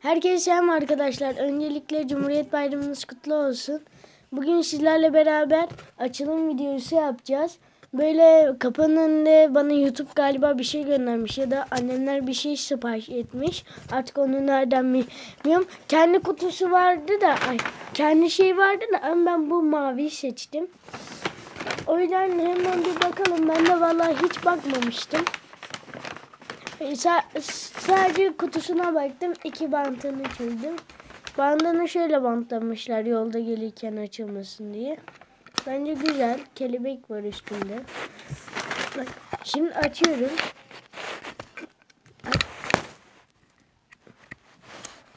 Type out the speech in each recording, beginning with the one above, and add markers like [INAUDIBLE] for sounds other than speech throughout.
Herkese selam arkadaşlar. Öncelikle Cumhuriyet Bayramınız kutlu olsun. Bugün sizlerle beraber açılım videosu yapacağız. Böyle kapının önünde bana YouTube galiba bir şey göndermiş ya da annemler bir şey sipariş etmiş. Artık onu nereden bilmiyorum. Kendi kutusu vardı da, ay, kendi şey vardı da ama ben bu maviyi seçtim. O yüzden hemen bir bakalım. Ben de vallahi hiç bakmamıştım. Sa- sadece kutusuna baktım. iki bantını çözdüm. Bandını şöyle bantlamışlar yolda gelirken açılmasın diye. Bence güzel. Kelebek var üstünde. Bak, Şimdi açıyorum.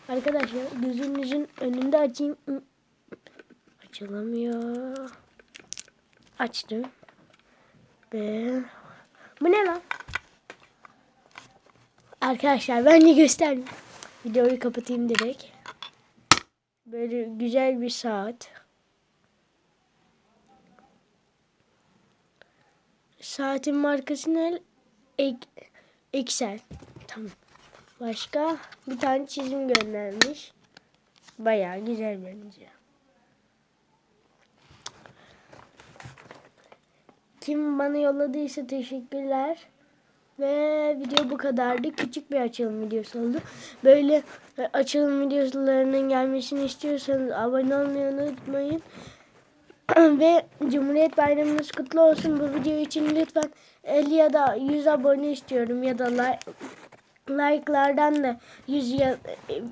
Arkadaşlar gözünüzün önünde açayım. Açılamıyor. Açtım. Ve bu ne lan? Arkadaşlar ben de göstereyim. Videoyu kapatayım direkt. Böyle güzel bir saat. Saatin markası ne? Excel. Tamam. Başka bir tane çizim göndermiş. Bayağı güzel bence. Kim bana yolladıysa teşekkürler. Ve video bu kadardı. Küçük bir açılım videosu oldu. Böyle e, açılım videolarının gelmesini istiyorsanız abone olmayı unutmayın. [CLEARS THROAT] Ve Cumhuriyet Bayramınız kutlu olsun. Bu video için lütfen 50 ya da 100 abone istiyorum. Ya da like, like'lardan da 100 ya,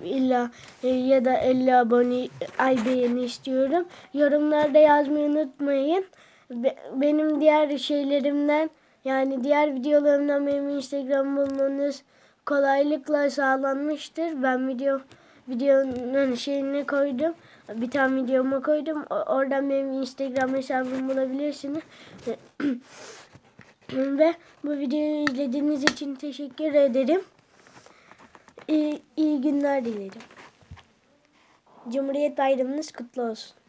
illa, ya da 50 abone ay beğeni istiyorum. Yorumlarda yazmayı unutmayın. Be- Benim diğer şeylerimden yani diğer videolarımdan benim Instagram bulmanız kolaylıkla sağlanmıştır. Ben video videonun şeyini koydum. Bir tane videoma koydum. Oradan benim Instagram hesabımı bulabilirsiniz. [CLEARS THROAT] Ve bu videoyu izlediğiniz için teşekkür ederim. İyi, iyi günler dilerim. Cumhuriyet Bayramınız kutlu olsun.